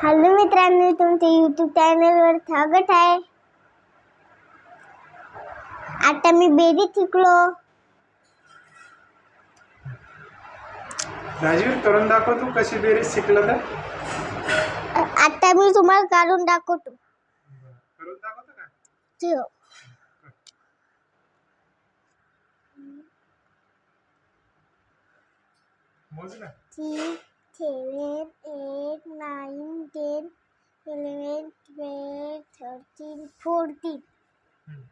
Hello मित्रांनो तुमच्या YouTube चॅनलवर स्वागत आहे. आता मी बेरी शिकलो. राजीव करून दाखव तू कशी बेरीज शिकलं तर. आता मी तुम्हाला काढून दाखवतो. करून दाखवतो का ठेव. मोज ना seven eight nine ten eleven twelve thirteen fourteen hmm.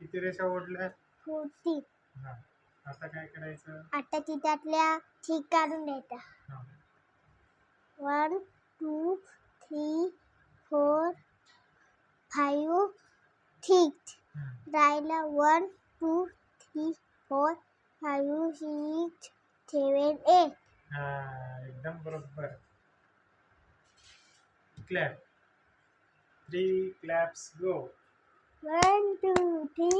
किती रेषा ओढल्या? फोर्टीन हा. आता काय करायचं? आता तिच्यातल्या ठीक काढून द्यायचा हा. One two three four five ठीक हम्म. राहिला one two three four five six seven eight हा एकदम बरोबर। Clap three claps go one two three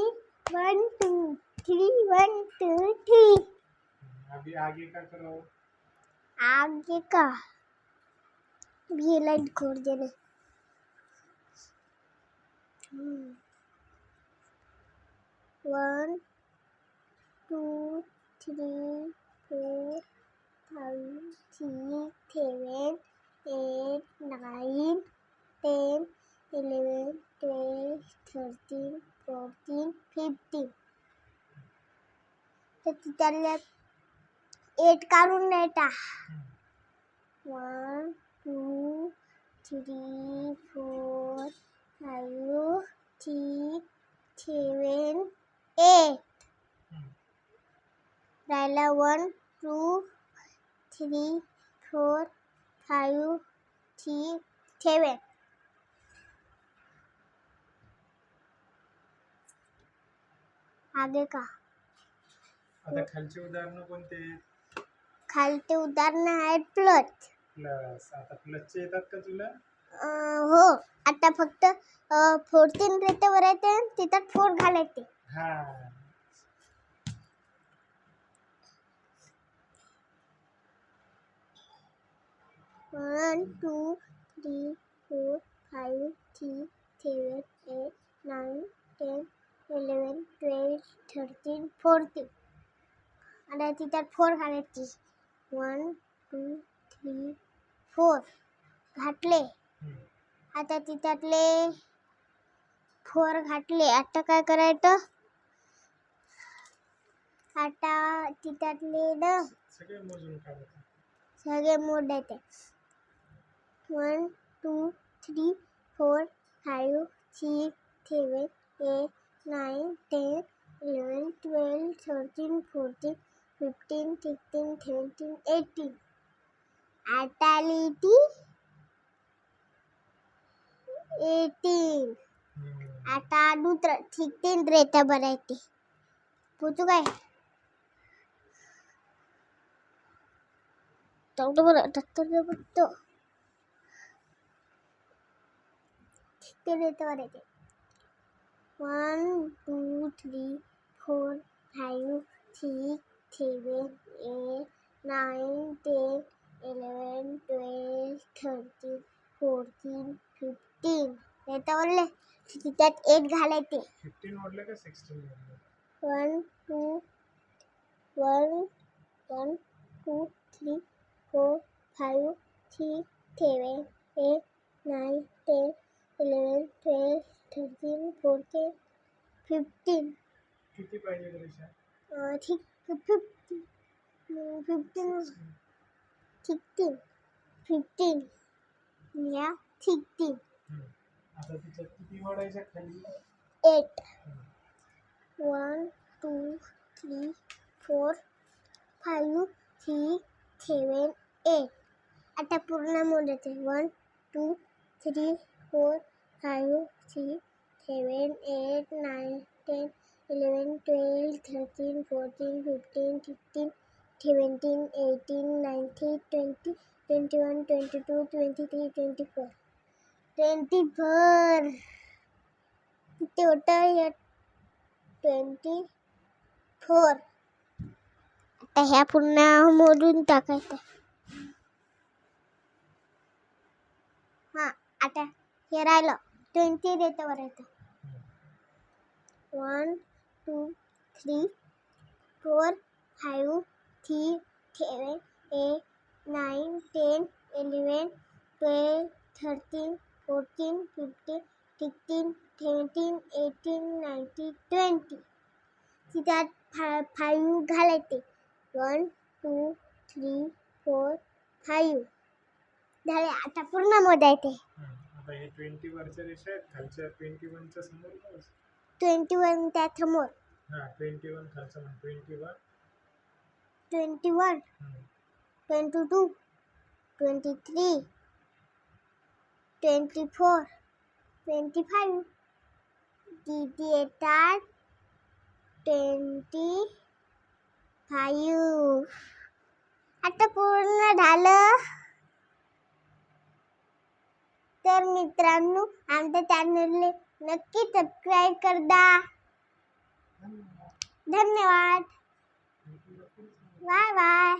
one two three one two three अभी आगे का करो। आगे का। ये लाइन खोल देना one two three four five six seven eight nine ten eleven twelve thirteen fourteen fifteen तर तिच्यातल्या एट काढून द्यायचा one two three four five six seven eight हम्म. राहिला one two three four five six seven आगे का? आता खालचे उदाहरण कोणते? खालचे उदाहरण आहेत प्लस. प्लस. आता प्लसचे येतात का तुला? हो. आता फक्त फोर्टीन रेटवर येते तिथं फोर घालायचे. हा. One two three four five six seven eight nine ten eleven twelve thirteen fourteen आता तिथं फोर घालायची वन टू थ्री फोर घातले हम्म. आता तिच्यातले फोर घातले आता काय करायचं आता काढत सगळे मोडायचे one two three four five six seven eight nine ten eleven twelve thirteen fourteen fifteen sixteen seventeen eighteen आता आली ती एटीन हम्म. आता दुसरं सिक्स्टीन रेटा भरायची पोचू काय तेवढं बरं दत्तर बघतो सिक्स्टीन रेटा भरायचे one two three four five six seven eight nine ten eleven twelve thirteen fourteen fifteen रेटा भरले त्यात एट घालायचे फिफ्टीन ओढलं का sixteen one two one one two three four five six seven eight nine ten eleven twelve thirteen fourteen fifteen किती पाहिजे रेषा ठीक फिफ्टीन फिफ्टीन सिक्स्टीन फिफ्टीन या. आता तिच्यात किती खाली? Eight one two three four five six seven eight आता पूर्ण मोजायचे one two three four five three seven eight nine ten eleven twelve thirteen fourteen fifteen sixteen seventeen eighteen ninety twenty twenty one twenty two twenty three twenty four twenty four किती होतं twenty four आता ह्या पुन्हा मोडून टाकायचं. हां आता हे राहिलं. ट्वेंटी देतं बरं येतं. One two three four five three seven eight nine ten eleven twelve thirteen fourteen fifteen sixteen seventeen eighteen nineteen twenty. त्यात फा फाईव्ह घालायचे. One two three four five. झाले आता पूर्ण मोजायचे. हे ट्वेंटी वरच्या रेषा आहेत खालच्या ट्वेंटी वनच्या समोर. ट्वेंटी वन त्या समोर. हा ट्वेंटी वन खालचं म्हण twenty one twenty one twenty two twenty three twenty four twenty five किती येतात ट्वेंटी फाईव्ह आता पूर्ण झालं. तर मित्रांनो आमच्या चॅनलने नक्की सबस्क्राईब करदा. धन्यवाद. Bye bye.